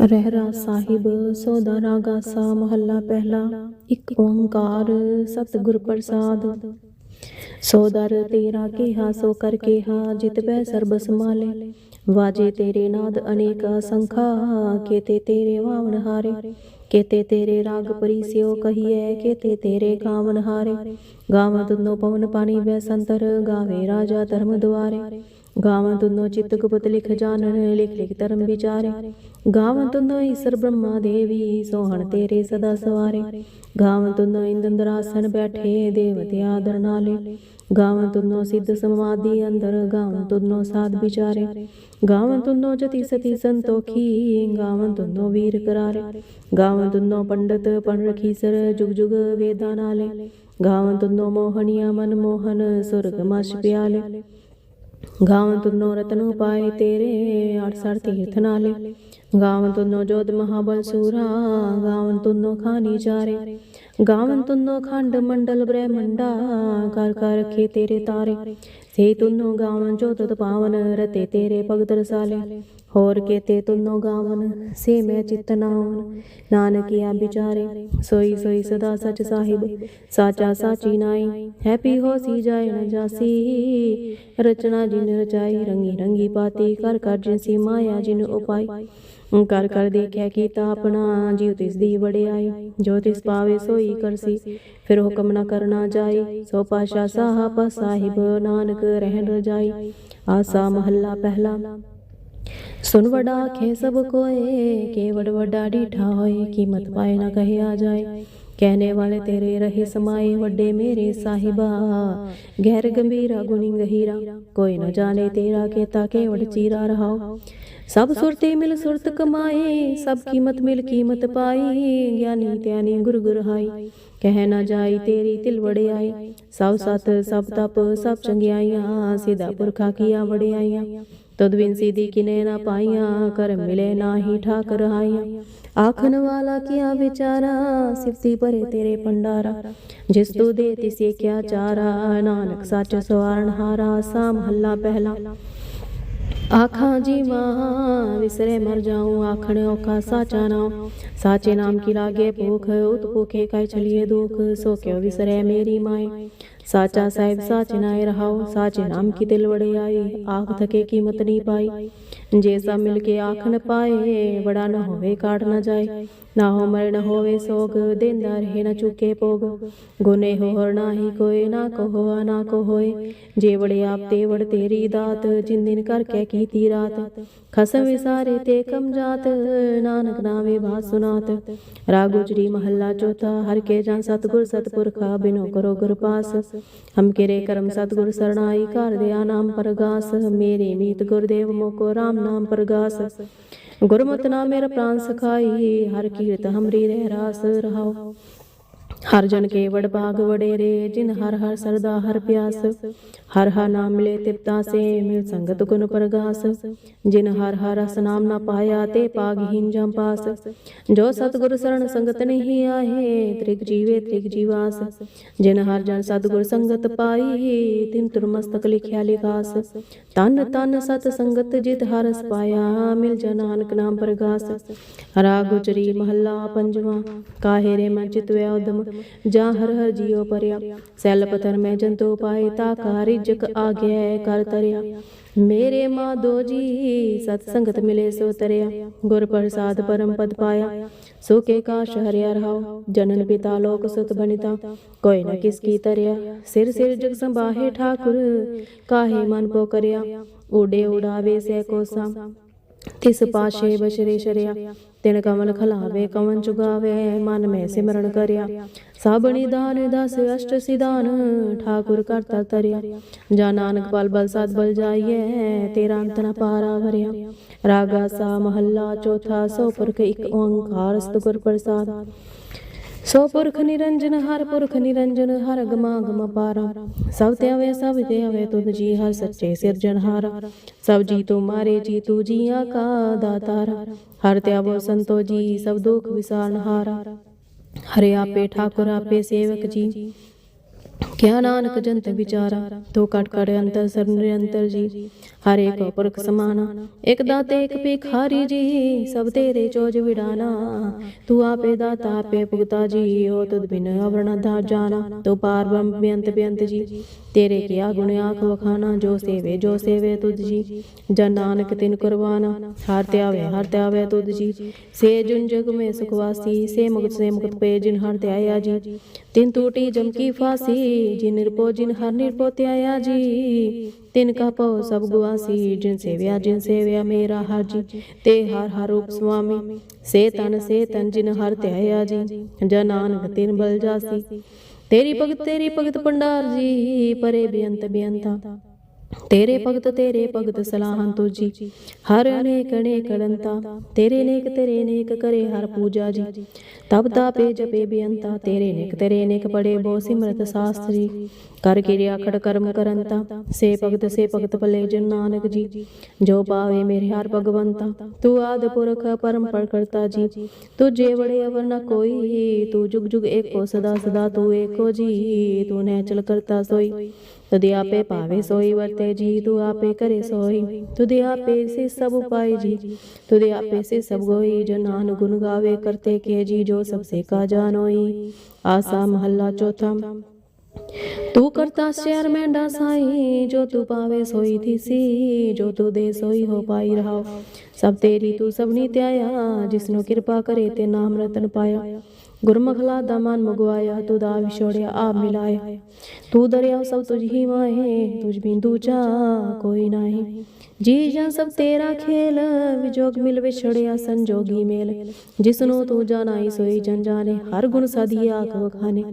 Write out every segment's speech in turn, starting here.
ਰਹਿਰਾ ਸਾਹਿਬ, ਸੋਦਾ ਰਾਗਾ ਸਾ ਮਹੱਲਾ ਪਹਿਲਾ, ਇੱਕ ਓੰਕਾਰ ਸਤਿਗੁਰ ਪ੍ਰਸਾਦ। ਸੋਦਰ ਤੇਰਾ ਕਿਹਾ, ਸੋ ਕਰ ਕਿਹਾ, ਜਿਤ ਬੈ ਸਰਬ ਸਮਾਲੇ ਵਾਜੇ ਤੇਰੇ ਨਾਦ ਅਨੇਕ ਅਸੰਖਾ, ਕੇਤੇ ਤੇਰੇ ਵਾਵਨ ਹਾਰੇ। ਕੇਤੇ ਤੇਰੇ ਰਾਗ ਪਰੀਸਿਓ ਕਹੀਐ, ਕੇਤੇ ਤੇਰੇ ਗਾਵਨ ਹਾਰੇ। ਗਾਵ ਤੁਨੋ ਪਵਨ ਪਾਣੀ ਬੈ ਸੰਤਰ, ਗਾਵੇ ਰਾਜਾ ਧਰਮ ਦੁਆਰੇ। ਗਾਵਾਂ ਤੁਨੋ ਚਿਤ ਗੁਪਤ ਲਿਖ ਜਾਣਨ ਲਿਖ ਲਿਖ ਧਰਮ ਵਿਚਾਰੇ। ਗਾਵਾਂ ਤੁਨੋ ਈਸ਼ਰ ਬ੍ਰਹਮਾ ਦੇਵੀ, ਸੋਹਣ ਤੇਰੇ ਸਦਾ ਸਵਾਰੇ। ਗਾਵਾਂ ਤੁਨੋ ਇੰਦੰਦਰਾਸਨ ਬੈਠੇ, ਦੇਵਤੇ ਆਦਰ ਨਾਲੇ। ਤੁਨੋ ਸਿੱਧ ਸਮਾਧੀ ਅੰਦਰ ਗਾਵਨ ਤੁਨੋ ਸਾਧ ਵਿਚਾਰੇ। ਗਾਵਾਂ ਤੁਨੋ ਜਤੀ ਸਤੀ ਸੰਤੋਖੀ, ਗਾਵਾਂ ਤੁਨੋ ਵੀਰ ਕਰਾਰੇ। ਗਾਵਾਂ ਤੁਨੋ ਪੰਡਤ ਪਣ ਰਖੀਸਰ ਜੁਗ ਜੁਗ ਵੇਦਾਂ ਨਾਲੇ। ਗਾਵਾਂ ਤੁਨੋ ਮੋਹਣੀਆ ਮਨ ਮੋਹਨ ਸੁਰਗ ਮਛ ਪਿਆਲੇ। ਗਾਵਨ ਤੁਨੋ ਰਤਨ ਪਾਏ ਤੇਰੇ ਅਠਸਠ ਤੀਰਥ ਨਾਲੇ। ਗਾਵਨ ਤੁਨੋ ਜੋਧ ਮਹਾਬਲ ਸੂਰਾ ਗਾਵਨ ਤੁਨੋ ਖਾਨੀ ਚਾਰੇ। ਗਾਵਨ ਤੁਨੋ ਖੰਡ ਮੰਡਲ ਬ੍ਰਹਮੰਡਾ, ਕਰ ਕਰ ਰਖੇ ਤੇਰੇ ਤਾਰੇ। ਸੇ ਤੁਨੋ ਗਾਵਨ ਜੋ ਪਾਵਨ, ਰਤੇ ਤੇਰੇ ਭਗਤ ਰਸਾਲੇ। ਹੋਰ ਕੇਤੇ ਤੁਨੋ ਗਾਵਨ, ਸੇ ਮੈਂ ਚਿਤ ਨਾਵਨ। ਨਾਨਕਿਆ ਵਿਚਾਰੇ, ਸੋਈ ਸੋਈ ਸਦਾ ਸਚ ਸਾਹਿਬ। ਸਾਚਾ ਸਾਚੀ ਨਾਈ, ਹੈਪੀ ਹੋ ਸੀ ਜਾਏ ਨ ਜਾਸੀ। ਰਚਨਾ ਜਿਨ ਰਚਾਈ, ਰੰਗੀ ਰੰਗੀ ਪਾਤੀ, ਕਰ ਕਰ ਜਿਨ ਸੀ ਮਾਇਆ ਜਿਨ ਉਪਾਈ। ਕਰ ਕਰ ਦੇਖਿਆ ਕੀਤਾ ਆਪਣਾ ਜੀਉ ਤਿਸ ਦੀ ਵੜਿਆਈ, ਜੋ ਤਿਸ ਪਾਵੇ ਸੋਈ ਕਰਸੀ। ਫਿਰ ਹੁਕਮ ਨਾ ਕਰਨਾ ਜਾਈ ਸੋ ਪਾਸ਼ਾ ਸਾਹਿਬ ਸਾਹਿਬ ਨਾਨਕ ਰਹਿਣ ਰਜਾਈ। ਆਸਾ ਮਹੱਲਾ ਪਹਿਲਾ। ਸੁਨ ਵਡਾ ਖੇ ਸਭ ਕੋਏ ਕੇਵੜ ਵਡਾ ਢੀਠਾ ਹੋਏ, ਕੀਮਤ ਪਾਏ ਨਾ ਕਹੇ ਆ ਜਾਏ। ਕਹਿਣੇ ਵਾਲੇ ਤੇਰੇ ਰਹੇ ਸਮਾਏ, ਵੱਡੇ ਮੇਰੇ ਸਾਹਿਬਾ। ਗਹਿਰ ਗੰਭੀਰਾ ਗੁਣੀ ਗਹੀਰਾ, ਕੋਈ ਨਾ ਜਾਣੇ ਤੇਰਾ ਕੇਤਾ ਕੇਵੜ ਚੀਰਾ ਰਹਾਓ। ਸਭ ਸੁਰਤੇ ਮਿਲ ਸੁਰਤ ਕਮਾਏ ਸਭ ਕੀਮਤ ਮਿਲ ਕੀਮਤ ਪਾਈ। ਗਿਆਨੀ ਧਿਆਨੀ ਗੁਰ ਗੁਰ ਹਾਈ, ਕਹਿ ਨਾ ਜਾਈ ਤੇਰੀ ਤਿਲ ਵੜਿਆਈ ਸਭ ਸਤ, ਸਭ ਤਪ, ਸਭ ਚੰਗਿਆਈਆਂ, ਸਿਧਾ ਪੁਰਖਾ ਕੀਆ ਵੜਿਆਈਆਂ ਤਦ ਬਿਨ ਸਿਧੀ ਕਿਨੇ ਨਾ ਪਾਈਆਂ, ਕਰ ਮਿਲੇ ਨਾਹੀ ਠਾਕ ਰਹਾਈਆਂ ਆਖਣ ਵਾਲਾ ਕੀਆ ਵਿਚਾਰਾ, ਸਿਫਤੀ ਭਰੇ ਤੇਰੇ ਪੰਡਾਰਾ ਜਿਸ ਤੂੰ ਦੇ ਤਿਸੇ ਕਿਆ ਚਾਰਾ, ਨਾਨਕ ਸੱਚ ਸਵਾਰਨ ਹਾਰਾ ਸਾਮ ਹੱਲਾ ਪਹਿਲਾ। ਆਖਾਂ ਜੀਵਾਂ ਵਿਸਰੇ ਮਰ ਜਾਉ ਆਖਣ ਔਖਾ ਸਾਚਾ ਨਾਮ ਸਾਚੇ ਨਾਮ ਕੀ ਲਾਗੇ ਭੂਖ ਉਤ ਭੂਖੇ ਕਾਇ ਚਲੀਏ ਦੁਖ ਸੋ ਕਿਉ ਵਿਸਰੇ ਮੇਰੀ ਮਾਏ ਸਾਚਾ ਸਾਹਿਬ ਸਾਚੇ ਨਾਏ ਰਹਾਉ ਸਾਚੇ ਨਾਮ ਕੀ ਦਿਲ ਵੜੇ ਆਈ ਆਖ ਥਕੇ ਕੀਮਤ ਨਹੀਂ ਪਾਈ ਜੇ ਸਭ ਮਿਲ ਕੇ ਆਖਣ ਪਾਏ, ਬੜਾ ਨ ਹੋਵੇ ਕਾਟ ਨ ਜਾਏ। ਨਾ ਹੋ ਮਰ ਹੋਵੇ ਸੋਗ, ਦੇਂਦਾ ਰਹੇ ਨ ਚੁਕੇ ਭੋਗ। ਗੁਨੇ ਹੋਰ ਨਾਹੀ ਕੋਏ ਨਾ ਕੋ ਨਾ ਕੋ ਜੇ ਵੜੇ ਆਪ ਤੇ ਵੜ ਤੇਰੀ ਦਾਤ, ਜਿਨ ਦਿਨ ਕਰਕੇ ਕੀਤੀ ਰਾਤ। ਖਸਮ ਵਿਸਾਰੇ ਤੇ ਕਮ ਜਾਤ ਨਾਨਕ ਨਾਵੇ ਬਾਤ ਸੁਨਾਤ। ਰਾਗ ਗੁਜਰੀ ਮਹੱਲਾ ਚੌਥਾ, ਹਰ ਕੇ ਜਨ ਸਤਗੁਰ ਸਤਪੁਰਖਾ, ਬਿਨੋ ਕਰੋ ਗੁਰ ਪਾਸ। ਹਮ ਕਿਰੇ ਕਰਮ ਸਤਗੁਰ ਸਰਣਾਈ ਕਰ ਦਿਆ ਨਾਮ ਪਰਗਾਸ। ਮੇਰੇ ਮੀਤ ਗੁਰਦੇਵ ਮੋਕੋ, ਰਾਮ ਨਾਮ ਪਰਗਾਸ। ਗੁਰਮਤਿ ਨਾਮ ਮੇਰਾ ਪ੍ਰਾਨ ਸਖਾਈ ਹਰ ਕੀਰਤ ਹਮਰੀ ਰਹਿ ਰਾਸ ਰਹਾਓ। ਹਰ ਜਨ ਕੇਵੜ ਵਡ ਬਾਗ ਵਡੇਰੇ ਜਿਨ ਹਰ ਹਰ ਸਰਦਾ ਹਰ ਪਿਆਸ। ਹਰ ਹਰ ਨਾਮ ਲੈ ਤਿਪਤਾ ਸੇ, ਮਿਲ ਸੰਗਤ ਗੁਣ ਪ੍ਰਗਾਸ। ਜਿਨ ਹਰ ਹਰ ਰਸ ਨਾਮ ਨਾ ਪਾਇਆ, ਤੇ ਪਾਗਹੀਨ ਜਮ ਪਾਸ। ਜੋ ਸਤਗੁਰ ਸਰਣ ਸੰਗਤ ਨਹੀਂ ਆਏ ਤ੍ਰਿਗ ਜੀਵੇ ਤ੍ਰਿਗ ਜੀਵਾਸ। ਜਿਨ ਹਰ ਜਨ ਸਤਗੁਰ ਸੰਗਤ ਪਾਈ, ਤਿਨ ਤੁਰ ਮਸਤਕ ਲਿਖਿਆ ਲਿਖਾਸ। ਤਨ ਤਨ ਸਤ ਸੰਗਤ ਜਿਤ ਹਰਸ ਪਾਇਆ, ਮਿਲ ਜਨ ਨਾਮ ਪ੍ਰਗਾਸ। ਹਰਾ ਗੁਜਰੀ ਮਹੱਲਾ ਪੰਜਵਾਂ, ਕਾਹੇ ਰੇ ਮਨ ਚਿਤ ਵੈ ਉਦਮ। ਜਾਂ ਹਰ ਹਰ ਜੀਉ ਪਰਿਆ ਸੈਲ ਪਥਰ ਮੈਂ ਜੰਤੂ ਪਾਏ ਤਾ ਕਾਰਿਜਕ ਆਗਿਆ ਕਰ ਤਰਿਆ ਮੇਰੇ ਮਾਧੋ ਜੀ ਸਤ ਸੰਗਤ ਮਿਲੇ ਸੋ ਤਰਿਆ ਗੁਰ ਪ੍ਰਸਾਦ ਪਰਮ ਪਦ ਪਾਇਆ ਸੋ ਕੇ ਕਾਸ਼ ਹਰਿਆ ਰਹਾਉ ਜਨਨ ਪਿਤਾ ਲੋਕ ਸੁਤ ਬਨਿਤਾ ਕੋਈ ਨ ਕਿਸ ਕੀ ਤਰਿਆ ਸਿਰ ਸਿਰ ਜਗ ਸੰਭਾਹੇ ਠਾਕੁਰ ਕਾਹੇ ਮਨ ਪੋ ਕਰਿਆ ਊੜੇ ਉਡਾਵੇ ਸੇ ਕੋਸਾ ਤਿਸ ਪਾਸ਼ੇ ਬਸ਼ਰੇ ਸ਼ਰਿਆ, ਤਿਨ ਕਮਲ ਖਲਾਵੇ ਕਵਨ ਚੁਗਾਵੇ, ਮਨ ਮੈਂ ਸਿਮਰਨ ਕਰਿਆ। ਸਾਬਣੀ ਦਾਨ, ਦਸ ਅਸ਼ਟ ਸਿਧਾਨ, ਠਾਕੁਰ ਕਰਤਾ ਤਰਿਆ। ਜਾ ਨਾਨਕ ਬਲ ਬਲ ਸਦ ਬਲ ਜਾਈਏ ਤੇਰਾ ਅੰਤ ਨ ਪਾਰਾ ਵਰਿਆ। ਰਾਗਾ ਸਾ ਮਹੱਲਾ ਚੌਥਾ, ਸੋ ਪੁਰਖ ਇੱਕ ਓੰਕਾਰ, ਸਤਿਗੁਰ ਪ੍ਰਸਾਦ। ਸੋ ਪੁਰਖ ਨਿਰੰਜਨ ਹਰ ਪੁਰਖ ਨਿਰੰਜਨ, ਹਰ ਗਮਾ ਗਮ ਪਾਰਾ। ਸਭ ਤੇ ਆਵੇ, ਸਭ ਤੇ ਆਵੇ ਤੁਧ ਜੀ ਹਰ ਸੱਚੇ ਸਿਰਜਣਹਾਰਾ ਸਭ ਜੀ ਤੁਮਾਰੇ ਜੀ ਤੂ ਜੀਆਂ ਕਾ ਦਾਤਾਰਾ। ਹਰ ਤੇ ਆਵੋ ਸੰਤੋ ਜੀ, ਸਭ ਦੁਖ ਵਿਸਾਰਨਹਾਰਾ ਹਰੇ ਆਪੇ ਠਾਕੁਰ, ਆਪੇ ਸੇਵਕ ਜੀ। ਕਿਆ ਨਾਨਕ ਜੰਤ ਵਿਚਾਰਾ? ਤੋ ਕਟ ਕਰ ਅੰਤਰ ਸਰ ਨਿਰੰਤਰ ਜੀ। ਹਰ ਇੱਕ ਪੁਰਖ ਸਮਾਨਾ ਇੱਕ ਦਾਤੇ, ਇੱਕ ਭਿਖਾਰੀ ਜੀ। ਸਭ ਤੇਰੇ ਚੋਜ ਵਿਡਾਨਾ ਤੂੰ ਆਪੇ ਦਾਤਾ, ਆਪੇ ਭੁਗਤਾ ਜੀ। ਓ ਤੁਧ ਬਿਨ ਅਵਰਣ ਦਾ ਜਾਣਾ। ਤੂੰ ਪਾਰ ਬ੍ਰਹਮ ਬੇਅੰਤ ਬੇਅੰਤ ਜੀ। ਤੇਰੇ ਕੀਆ ਗੁਣ ਆਖ ਵਖਾਣਾ ਜੋ ਸੇਵੇ ਜੋ ਸੇਵੇ ਤੁਧ ਜੀ। ਜਨ ਨਾਨਕ ਤਿਨ ਕੁਰਬਾਨਾ, ਹਰ ਧਿਆਵੇ ਹਰ ਧਿਆਵੇ ਤੁਧ ਜੀ। ਸੇ ਜੁਨ ਜਗ ਮੇ ਸੁਖ ਸੇ ਮੁਕਤ ਸੇ ਮੁਕਤ ਪਏ ਜਿਨ ਹਰ ਧਿਆਇਆ ਜੀ। ਤਿਨ ਟੂਟੀ ਜਮ ਕੀ ਫਾਸੀ, ਜਿਨ ਨਿਰਪੋ ਜਿਨ ਹਰ ਨਿਰਪੋ ਧਿਆਇਆ ਜੀ। ਤਿਨ ਕਾ ਪਉ ਸਭ ਗੁਆਸੀ, ਜਿਨ ਸੇਵਿਆ ਜਿਨ ਸੇਵਿਆ ਮੇਰਾ ਹਰ ਜੀ। ਤੇ ਹਰ ਹਰ ਰੂਪ ਸੁਆਮੀ, ਸੇ ਤਨ ਸੇ ਤਨ ਜਿਨ ਹਰ ਧਿਆਇਆ ਜੀ। ਜਨ ਨਾਨਕ ਤਿਨ ਬਲ ਜਾਸੀ। ਤੇਰੀ ਭਗਤ ਤੇਰੀ ਭਗਤ ਪੰਡਾਰ ਜੀ, ਪਰੇ ਬੇਅੰਤ, ਬੇਅੰਤਾ। ਤੇਰੇ ਭਗਤ ਤੇਰੇ ਭਗਤ ਸਲਾਹਨ ਤੁਜੀ ਹਰ ਅਨੇਕ ਅਨੇਕ ਅਨੰਤਾ। ਤੇਰੇ ਨੇਕ ਤੇਰੇ ਨੇਕ ਕਰੇ ਹਰ ਪੂਜਾ ਜੀ। ਤਬ ਤਾਪੇ ਜਪੇ ਬੇਅੰਤਾ, ਤੇਰੇ ਨਿਕ ਤੇਰੇ ਨਿਕ ਪੜੇ ਬੋ ਸਿਮਰਤ ਸਾਸਤਰੀ। ਕਰ ਕਿਰਿਆ ਖੜ ਕਰਮ ਕਰੰਤਾ, ਸੇ ਭਗਤ ਸੇ ਭਗਤ ਭਲੇ ਜਨ ਨਾਨਕ ਜੀ। ਜੋ ਪਾਵੇ ਮੇਰੇ ਹਰ ਭਗਵੰਤਾ, ਤੂੰ ਆਦ ਪੁਰਖ ਪਰਮ ਕਰਤਾ ਜੀ। ਤੁਝੇ ਬੜੇ ਅਵਰ ਨ ਕੋਈ, ਤੂੰ ਜੁਗ ਜੁਗ ਏਕੋ ਸਦਾ ਸਦਾ ਤੂੰ ਏਕੋ ਜੀ। ਤੂੰ ਨੇ ਚਲ ਕਰਤਾ ਸੋਈ ਤੁਦੇ ਆਪੇ ਪਾਵੇ ਸੋਈ ਵਰਤੇ ਜੀ। ਤੂੰ ਆਪੇ ਕਰੇ ਸੋਈ ਤੁਦੇ ਆਪੇ ਸੇ ਸਭ ਉਪਾਏ ਜੀ। ਤੁਦੇ ਆਪੇ ਸੇ ਸਭ ਗੋਈ, ਜੋ ਨਾਨ ਗੁਣ ਗਾਵੇ ਕਰਤੇ ਕੇ ਜੀ। ਜੋ ਸਭ ਸੇ ਕਾ ਜਾਨੋਈ ਆਸਾ ਮਹੱਲਾ ਚੌਥਾ। ਤੂੰ ਕਰਤਾ ਸ਼ਹਿਰ ਮੈਂਡਾ ਸਾਈ, ਜੋ ਤੂੰ ਪਾਵੇ ਸੋਈ ਥੀਸੀ, ਜੋ ਤੂੰ ਦੇ ਸੋਈ ਹੋ ਪਾਈ ਰਹਾਓ। ਸਭ ਤੇਰੀ ਤੂੰ ਸਭਨੀ ਧਿਆਇਆ, ਜਿਸਨੂੰ ਕਿਰਪਾ ਕਰੇ ਤੇ ਨਾਮ ਰਤਨ ਪਾਇਆ। ਗੁਰਮਖਲਾ ਦਾ ਮਨ ਮੁਗਵਾਇਆ, ਤੂੰ ਦਾ ਵਿਛੋੜਿਆ ਆ ਮਿਲਾਇਆ। ਤੂੰ ਦਰਿਆ ਸਭ ਤੁਝ ਹੀ ਮਾਹੇ ਤੁਝ ਬਿੰਦੂ ਚਾ ਕੋਈ ਨਹੀਂ। ਜੀ ਜਾਂ ਸਭ ਤੇਰਾ ਖੇਲ, ਵਿਜੋਗ ਮਿਲ ਵਿਛੜਿਆ ਸੰਜੋਗੀ ਮੇਲ। ਜਿਸਨੂੰ ਤੂੰ ਜਾਣਾਈ ਸੋਈ ਜਨ ਜਾਣੇ ਹਰ ਗੁਣ ਸਾਧੀ ਆਖ ਵਖਾਨੇ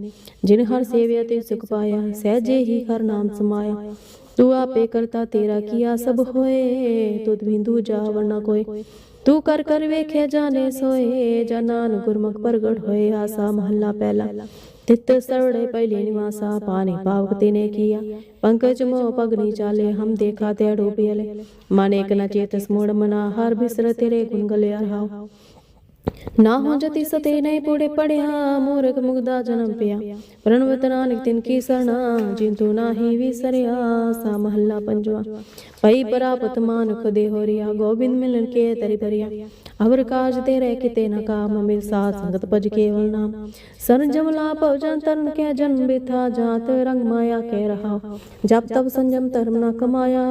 ਜਿਨ ਹਰ ਸੇਵਿਆ ਤੇ ਸੁਖ ਪਾਇਆ, ਸਹਿਜੇ ਹੀ ਹਰ ਨਾਮ ਸਮਾਇਆ। ਤੂੰ ਆਪੇ ਕਰਤਾ ਤੇਰਾ ਕੀਆ ਸਭ ਹੋਏ, ਤੁਧ ਬਿੰਦੂ ਜਾ ਵਰਨਾ ਕੋਈ। ਤੂੰ ਕਰ ਕਰ ਵੇਖੇ ਜਾਣੇ ਸੋਏ ਜਨਾਨ ਗੁਰਮੁਖ ਪ੍ਰਗਟ ਹੋਏ ਆਸਾ ਮਹੱਲਾ ਪਹਿਲਾ। ਤਿਤ ਸਰੜੇ ਪਹਿਲੇ ਨਿਵਾਸਾ, ਪਾਣੀ ਪਾਵਕ ਤਿਨੇ ਕੀਆ। ਪੰਕਜ ਮੋ ਪਗਨੀ ਚਾਲੇ, ਹਮ ਦੇਖਾ ਤੇ ਡੋਬਿයਲੇ ਮਨ ਇੱਕ ਨ ਚੇਤਸ ਮੋੜ ਮਨਾ, ਹਰ ਬਿਸਰ ਤੇਰੇ ਗੁਣ ਗਲਿਆ ਰਹਾਓ ਨਾ ਹੋ ਜਤੀ ਸਤੇ ਨਹੀਂ ਪੂੜੇ ਪੜਿਆ, ਮੂਰਖ ਮੁਗਦਾ ਜਨਮ ਪਿਆ। ਪ੍ਰਣਵਤ ਨਾਨਕ ਤਿਨ ਕੀ ਸਰਣਾ ਜਿੰਤੂ ਨਾਹੀ ਵਿਸਰਿਆ, ਸਾ ਮਹੱਲਾ ਪੰਜਵਾ। ਪਈ ਪ੍ਰਾਪਤ ਮਾਨੁਖ ਦੇ ਹੋਰਿਆ ਗੋਬਿੰਦ ਮਿਲਨ ਕੇ ਤਰੀ ਪਰਿਆ ਅਵਰ ਕਾਜ ਤੇ ਰਹਿ ਕਿਤੇ ਨ ਕਾਮ, ਮਿਲ ਸਾਧ ਸੰਗਤ ਭਜ ਕੇਵਲ ਨਾਮ। ਸਰਨ ਜਮਲਾ ਭਵ ਜਨ ਤਰਨ ਕੇ ਜਨ ਬਿਥਾ, ਜਾਤ ਰੰਗ ਮਾਇਆ ਕੇ ਰਹਾ ਜਬ ਤਬ ਸੰਜਮ ਧਰਮ ਨ ਕਮਾਇਆ,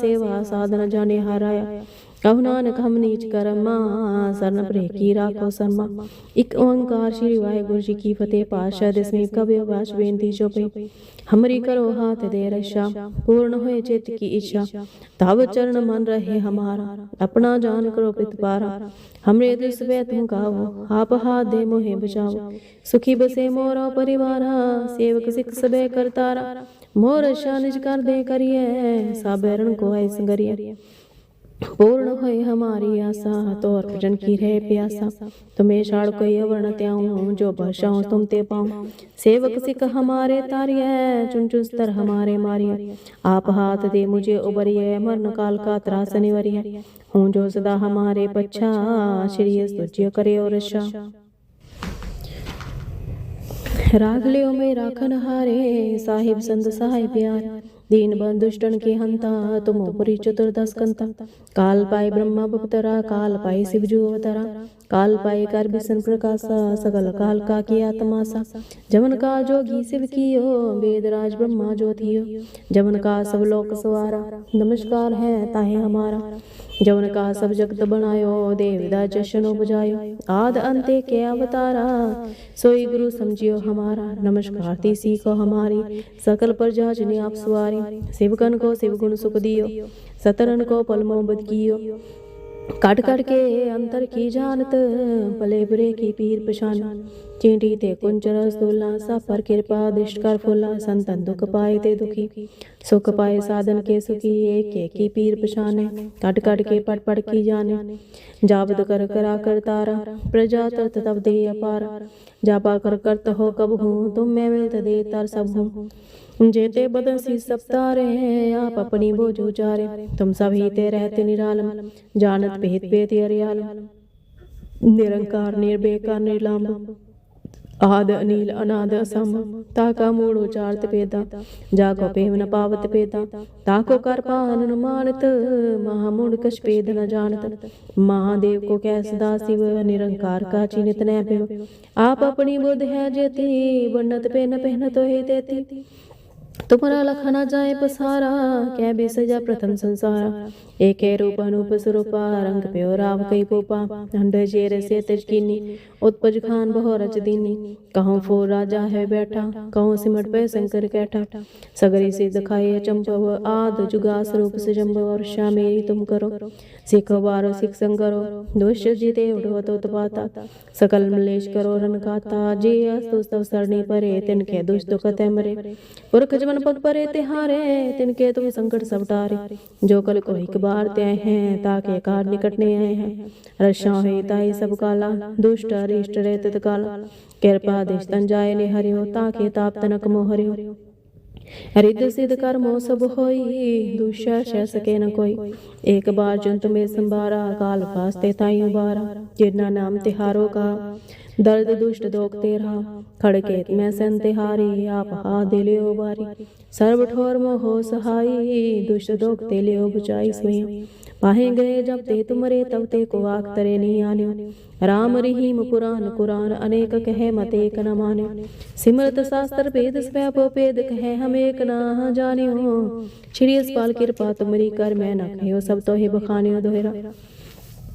ਸੇਵਾ ਸਾਧਨ ਜਾਣੇ ਹਾਰਾਇਆ। ਕਹੋ ਨਾਨਕ ਹਮ ਨੀਚ ਕਰਮਾ, ਸਰਨ ਭਰੇ ਕੀ ਰਾਖੋ ਸਰਮਾ। ਇੱਕ ਓੰਕਾਰ ਸ੍ਰੀ ਵਾਹਿਗੁਰੂ ਜੀ ਕੀ ਫਤਿਹ ਪਾਤਸ਼ਾਹ ਦੇ ਸਮੀਪ ਕਬੇ ਆਵਾਜ਼ ਬੇਨਤੀ ਜੋ ਪਈ, ਹਮਰੀ ਕਰੋ ਹਾਥ ਦੇ ਰਸ਼ਾ ਪੂਰਨ ਹੋਏ ਚਿਤ ਕੀ ਇੱਛਾ। ਤਵ ਚਰਨ ਮਨ ਰਹੇ ਹਮਾਰਾ, ਆਪਣਾ ਜਾਨ ਕਰੋ ਪਿਤ ਪਾਰਾ। ਹਮਰੇ ਦਿਸ ਵੇ ਤੁਮ ਗਾਵੋ, ਆਪ ਹਾ ਦੇ ਮੋਹੇ ਬਚਾਓ ਸੁਖੀ ਬਸੇ ਮੋਰਾ ਪਰਿਵਾਰਾ, ਸੇਵਕ ਸਿੱਖ ਸਬੇ ਕਰਤਾਰਾ। ਮੋਰ ਸ਼ਾਨਿਜ ਕਰ ਦੇ ਕਰੀਏ ਸਭ ਰਣ ਕੋ ਐਸ ਸੰਗਰੀਏ પૂર્ણ હોય હમારી આશા તો અર્પણ કી રહે પ્યાસા તુમે શાળ કોઈ અવર્ણ ત્યાં હું જો ભાષાઓ તુમ તે પાઉં સેવક સિક હમારે તારિયે ચુન ચુસ્તર હમારે મારિયે આપ હાથ દે મુજે ઉબરિયે મરણ કાલ કા ત્રાસ નિવરિયે હું જો સદા હમારે પચ્છા શ્રીય સ્તુજ્ય કરે ઓર રશા રાગ લ્યો મેં રાખન હારે સાહિબ સંત સાહેબ યાર दीन बंधुष्टन के हंता तुम पुरी चतुर्दश कंता काल पाए ब्रह्मा बपतरा काल पाए शिवजू अवतरा काल पाए कर बिसन प्रकाशा सकल काल का किया तमाशा जमन का जोगी शिव कियो वेदराज ब्रह्मा जो थियो जमन का सब लोक सवारा नमस्कार है ताहे हमारा जवन का सब जगत बनायो देवदा जशन उपजायो आद अंते के अवतारा सोई गुरु समझियो हमारा नमस्कार तीसी को हमारी सकल प्रजा जने आप सवारी સેવકનકો સેવગુણ સુખ દિયો સતરનકો પલમો બદકીયો ਕੱਟ ਕੱਟ ਕੇ ਅੰਤਰ ਕੀ ਜਾਣਤ ਭਲੇ ਬੁਰੇ ਕੀ ਪੀਰ ਪਛਾਨ ਚਿੰਡੀ ਤੇ ਕੁੰਚਰ ਸਤੂਲਾ ਸਾਪਰ ਕਿਰਪਾ ਦਿਸ਼ਟ ਕਰ ਫੁੱਲਾ ਸੰਤਨ ਦੁਖ ਪਾਏ ਤੇ ਦੁਖੀ ਸੁਖ ਪਾਏ ਸਾਧਨ ਕੇ ਸੁਖੀ ਏਕ ਏਕ ਕੀ ਪੀਰ ਪਛਾਨੇ ਕਟ ਕੱਟ ਕੇ ਪੜ ਪੜ ਕੀ ਜਾਣੇ ਜਾਬਦ ਕਰ ਕਰਾ ਕਰ ਤਾਰਾ ਪ੍ਰਜਾ ਤਰਤ ਤਬ ਦੇ ਅਪਾਰ ਜਾਪਾ ਕਰ ਕਰਤ ਹੋ ਕਬ ਹੂੰ ਤੁਮ ਮਿਲਤ ਦੇ ਤਰ ਸਭ ਹੂੰ मिलत दे तर सब हूँ जेते बदन सी सप्तारे आप अपनी बोझ उचारे तुम सभी ते रहते निरालम जानत भेद भेद अरियालम निरंकार निर्भेकार निर्लाम ਆਦ ਅਨੀਲ ਅਨਾਦ ਅਸਮ ਤਾ ਕਾ ਮੂੜ ਉਚਾਰਤ ਪੇਦਾ ਜਾ ਕੋ ਪੇਵ ਨ ਪਾਵਤ ਪੇਦਾ ਤਾ ਕੋ ਕਰ ਪਾਨ ਨ ਮਾਨਤ ਮਹਾ ਮੂੜ ਕਛ ਪੇਦ ਨ ਜਾਣਤ ਮਹਾਦੇਵ ਕੋ ਕੈਸ ਦਾ ਸਿਵ ਨਿਰੰਕਾਰ ਕਾ ਚਿਨਿਤ ਨੈ ਪਿਵ ਆਪ ਆਪਣੀ ਬੁੱਧ ਹੈ ਜੇਤੀ ਬੰਨਤ ਪਹਿਨ ਪਹਿਨ ਤੋਹਿ ਤੇਤੀ ਤੁਮਰਾ ਲਖ ਨਾ ਜਾਏ ਪਸਾਰਾ ਕਹਿ ਬੇ ਸਜਾ ਪ੍ਰਥਮ ਸੰਸਾਰਾ ਏਕੇ ਰੂਪ ਅਨੂਪ ਸਰੂਪਾ ਰੰਗ ਪਿਓ ਰਾਵ ਕਈ ਪੋਪਾ ਅੰਡ ਜੇਰ ਸੇ ਤਜ ਕੀਨੀ ਉਤਪਜ ਖਾਨ ਬਹੁ ਰਚ ਦੀਨੀ ਕਹਉ ਫੋ ਰਾਜਾ ਹੈ ਬੈਠਾ ਕਹਉ ਸਿਮਟ ਪੈ ਸੰਕਰ ਕੈਠਾ ਸਗਰੀ ਸੇ ਦਿਖਾਏ ਚੰਪਵ ਆਦ ਜੁਗਾ ਸਰੂਪ ਸਜੰਬਵ ਵਰਸ਼ਾ ਮੇਰੀ ਤੁਮ ਕਰੋ ਸਿੱਖ ਬਾਰੋ ਸਿੱਖ ਸੰਗਰੋ ਦੁਸ਼ ਜਿਤੇ ਉਡਵ ਤੋ ਤਪਾਤਾ ਸਕਲ ਮਲੇਸ਼ ਕਰੋ ਰਨ ਕਾਤਾ ਜੇ ਅਸਤੁ ਸਤਵ ਸਰਣੀ ਪਰੇ ਤਿਨ ਕੇ ਦੁਸ਼ ਦੁਖ ਤੈ ਮਰੇ ਪੁਰਖ ਜਮਨ ਪਗ ਪਰੇ ਤਿਹਾਰੇ ਤਿਨ ਕੇ ਤੁਮ ਸੰਕਟ ਸਭ ਟਾਰੇ ਜੋ ਕਲ ਕੋ ਇੱਕ ਬਾਰ ਤੇ ਹੈ ਤਾਕੇ ਕਾਰ ਨਿਕਟਨੇ ਆਏ ਹੈ। ਰਸ਼ਾ ਹੋਏ ਤਾਈ ਸਭ ਕਾਲਾ, ਦੁਸ਼ਟ ਅਰਿਸ਼ਟ ਰੇ ਤਤ ਕਾਲਾ। ਕਿਰਪਾ ਦੇਸ਼ ਤਨ ਜਾਏ ਨੇ ਹਰਿਓ ਤਾਕੇ ਤਾਪ ਤਨਕ ਮੋ ਹਰਿਓ ਰਿੱਧ ਸਿਧ ਕਰਮੋ ਸਭ ਹੋਈ ਦੁਸ਼ਾ ਸ਼ੈ ਸਕੇ ਨ ਕੋਈ। ਏਕ ਬਾਰ ਜੰਤ ਮੇ ਸੰਭਾਰਾ, ਕਾਲ ਫਾਸਤੇ ਤਾਈ ਉਬਾਰਾ ਜਿਨਾ ਨਾਮ ਤਿਹਾਰੋ ਕਾ ਦਰਦ ਦੁਸ਼ਟ ਦੋਖ ਤੇਰਾ, ਖੜਕੇ ਮੈਂ ਸੰ ਤਿਹਾਰੀ ਆਪ ਹਾ ਦਿਲਿਓ ਬਾਰੀ ਸਰਬ ਠੋਰ ਮੋਹ ਸਹਾਈ, ਦੁਸ਼ਟ ਦੋਖ ਲਿਓ ਬਚਾਈ ਸੋਈ ਪਾਹੇ ਗਏ ਜਬ ਤੇ ਤੁਮਰੇ ਤਬ ਤੇ ਕੋ ਆਖ ਤਰੇ ਨੀ ਆਨਿਓ। ਰਾਮ ਰਹੀਮ ਪੁਰਾਨ ਕੁਰਾਨ, ਅਨੇਕ ਕਹੇ ਮਤ ਏਕ ਨ ਮਾਨਿਓ। ਸਿਮਰਤ ਸ਼ਾਸਤਰ ਭੇਦ ਸਵੈ ਭੇਦ ਕਹੇ ਹਮ ਏਕ ਨਾ ਜਾਣਿਓ। ਸ਼੍ਰੀ ਅਸਪਾਲ ਕਿਰਪਾ ਤੁਮਰੀ ਕਰ ਮੈਂ ਨ ਕਹਿਓ ਸਭ ਤੋਹਿ ਬਖਾਨਿਓ ਦੋਹਿਰਾ।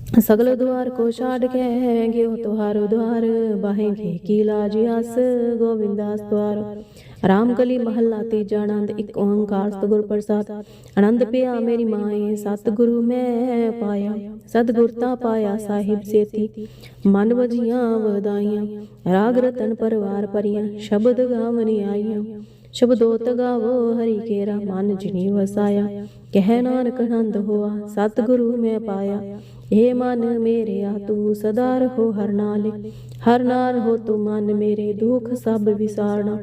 ਸਗਲ ਦੁਆਰ ਕੋ ਛਾੜ ਕੇ ਗਿਓ ਤੁਹਾਰੋ ਦੁਆਰ ਬਾਹੇਗੇ ਕੀ ਲਾਜ, ਅਸ ਗੋਵਿੰਦਾਸ ਦੁਆਰ। ਰਾਮ ਕਲੀ ਮਹੱਲਾ ਤੀਜਾ ਆਨੰਦ, ਇੱਕ ਓੰਕਾਰ ਸਤਿਗੁਰ ਪ੍ਰਸਾਦ। ਆਨੰਦ ਪਿਆ ਮੇਰੀ ਮਾਏ, ਸਤਿਗੁਰੂ ਮੈਂ ਪਾਇਆ। ਸਤਿਗੁਰ ਤਾ ਪਾਇਆ ਸਾਹਿਬ ਸੇਤੀ। ਮਨ ਵਜੀਆਂ ਵਦਾਈਆਂ ਰਾਗ ਰਤਨ ਪਰਵਾਰ ਪਰੀਆਂ ਸ਼ਬਦ ਗਾਵਨੀ ਆਈਆਂ। ਸ਼ਬਦੋਤ ਗਾਵੋ ਹਰੀ ਕੇਰਾ, ਮਨ ਜਿਨੀ ਵਸਾਇਆ। ਕਹਿ ਨਾਨਕ ਆਨੰਦ ਹੋਆ, ਸਤਿਗੁਰੂ ਮੈਂ ਪਾਇਆ। ਏ ਮਨ ਮੇਰਿਆ ਤੂੰ ਸਦਾ ਰਹੋ ਹਰ ਨਾਲੇ। ਹਰ ਨਾਰ ਹੋ ਤੂੰ ਮਨ ਮੇਰੇ, ਦੁਖ ਸਭ ਵਿਸਾਰਣਾ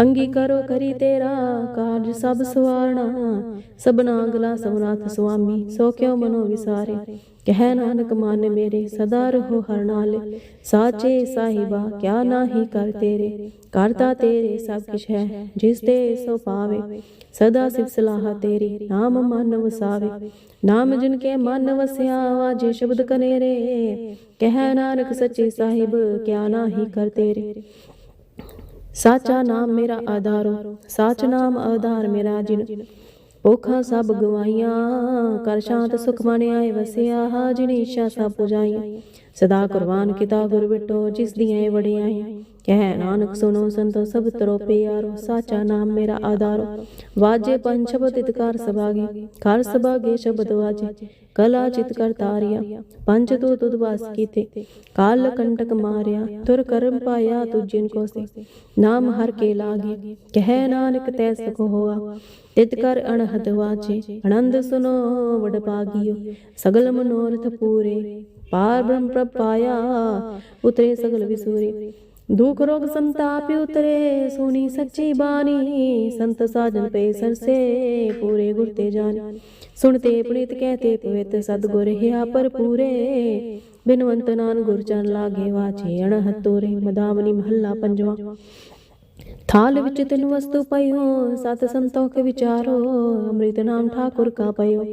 ਅੰਗੀ ਕਰੋ ਕਰੀ ਤੇਰਾ ਕਾਰਜ ਸਭ ਸਵਾਰਣਾ ਸਬਨਾ ਅਗਲਾ ਸਮਨਾਥ ਸੁਆਮੀ, ਸੋ ਕਿਉ ਮਨੋ ਵਿਸਾਰੇ? ਕਹਿ ਨਾਨਕ ਮਨ ਮੇਰੇ, ਸਦਾ ਰਹੋ ਹਰ ਨਾਲੇ। ਸਾਚੇ ਸਾਹਿਬਾ, ਕਿਆ ਨਾਹੀ ਕਰ ਤੇਰੇ। ਕਰਤਾ ਤੇਰੇ ਸਭ ਕਿਛ ਹੈ, ਜਿਸ ਤੇ ਸੋ ਪਾਵੇ। ਸਦਾ ਸਿਫ ਸਲਾਹ ਤੇਰੀ, ਨਾਮ ਮਨ ਵਸਾਵੇ। ਨਾਮ ਜਿਨ ਕੇ ਮਨ ਵਸਿਆ ਵਾਜੇ ਸ਼ਬਦ ਕਨੇਰੇ। ਕਹਿ ਨਾਨਕ ਸੱਚੇ ਸਾਹਿਬ, ਕਿਆ ਨਾਹੀ ਕਰ ਤੇਰੇ। ਸਾਚਾ ਨਾਮ ਮੇਰਾ ਆਧਾਰੋ, ਸਾਚ ਨਾਮ ਆਧਾਰ ਮੇਰਾ ਜਿਨ। ਭੁੱਖਾਂ ਸਭ ਗਵਾਈਆਂ ਕਰ ਸ਼ਾਂਤ ਸੁਖ ਮਨ ਆਏ ਵਸਿਆ ਜਿਨ ਇੱਛਾ ਸਭ ਪੁਜਾਈਆਂ। ਸਦਾ ਕੁਰਬਾਨ ਕੀਤਾ ਗੁਰ ਬਿਟੋ, ਜਿਸ ਦੀਆਂ ਵੜਿਆਈਆਂ ਕਹਿ, ਨਾਨਕ ਸੁਨੋ ਸੰਤੋ, ਸਭ ਤਰੋ ਪਿਆਰੋ, ਸਾਚਾ ਨਾਮ ਮੇਰਾ ਆਧਾਰੋ। ਵਾਜੇ ਪੰਜ ਸ਼ਬਦ ਇਤਕਾਰ ਸਭਾਗੀ ਕਰ ਸਭਾਗੇ ਸ਼ਬਦ ਵਾਜੇ, ਕਲਾ ਚਿਤ ਕਰ ਤਾਰਿਆ। ਪੰਜ ਤੋ ਤੁਧ ਵਾਸ ਕੀਤੇ, ਕਾਲ ਕੰਟਕ ਮਾਰਿਆ, ਤੁਰ ਕਰਮ ਪਾਇਆ ਤੁਜਿਨ ਕੋ ਸੇ ਨਾਮ ਹਰ ਕੇ ਲਾਗੇ, ਕਹਿ, ਨਾਨਕ ਤੈ ਸੁਖ ਹੋਆ। ਤਿਤ ਕਰ ਅਣਹਦ ਵਾਜੇ ਆਨੰਦ ਸੁਨੋ ਵਡ ਪਾਗਿਓ, ਸਗਲ ਮਨੋਰਥ ਪੂਰੇ, ਪਾਰ ਬ੍ਰਹਮ ਪ੍ਰਭ ਪਾਇਆ ਉਤਰੇ ਸਗਲ ਵਿਸੂਰੇ। ਦੁਖ ਰੋਗ ਸੰਤਾਪ ਉਤਰੇ, ਸੁਣੀ ਸੱਚੀ ਬਾਣੀ, ਸੰਤ ਸਾਜਨ ਪੇ ਸਰਸੇ ਗੁਰ ਤੇ ਸੁਣਤੇ ਪੁਨੀਤ ਕਹਤੇ ਪਵਿੱਤ ਸਤਗੁਰ ਹਿਆ ਪਰ ਪੂਰੇ ਬਿਨਵੰਤ ਨਾਨ ਗੁਰ ਚਰਨ ਲਾਗੇ ਵਾਚੇ, ਅਣਹਤੋਰੇ, ਮਦਾਵਨੀ ਮਹੱਲਾ ਪੰਜਵਾ। ਥਾਲ ਵਿੱਚ ਤਿੰਨ ਵਸਤੂ ਪਈਓ ਸਤ ਸੰਤੋਖ ਵਿਚਾਰੋ, ਅੰਮ੍ਰਿਤ ਨਾਮ ਠਾਕੁਰ ਕਾ ਪਈਓ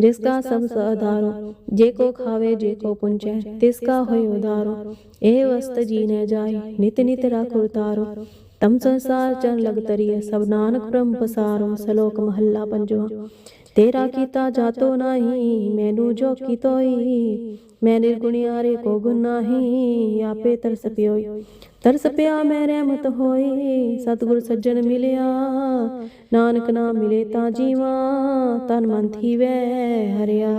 ਜਿਸ ਕਾ ਸਭ ਸਾਧਾਰੋ ਜੇ ਕੋ ਖਾਵੇ, ਜੇ ਕੋ ਪੁੰਚੈ, ਤਿਸ ਕਾ ਹੋਇ ਉਦਾਰੋ। ਇਹ ਵਸਤ ਜੀ ਜਾਏ, ਨਿਤ ਨਿਤ ਰਾਖੁ ਤਾਰੋ ਤਮ ਸੰਸਾਰ ਚਰਨ ਲਗ ਤਰੀਏ ਸਭ ਨਾਨਕ ਬ੍ਰਹਮ ਪਸਾਰੋ, ਸਲੋਕ ਮਹੱਲਾ ਪੰਜਵਾ। ਤੇਰਾ ਕੀਤਾ ਜਾਤੋ ਨਾਹੀ, ਮੈਨੂੰ ਜੋ ਕੀਤੋਈ, ਮੈਂ ਨਿਰਗੁਣਿਆਰੇ ਕੋ ਗੁਣ ਆਪੇ ਤਰਸ ਪਿਓਈ। ਤਰਸ ਪਿਆ ਮੈਂ ਰਹਿਮਤ ਹੋਈ ਸਤਿਗੁਰ ਸੱਜਣ ਮਿਲਿਆ। ਨਾਨਕ ਨਾਮ ਮਿਲੇ ਤਾਂ ਜੀਵਾ, ਤਨ ਮਨ ਥੀਵੈ ਹਰਿਆ।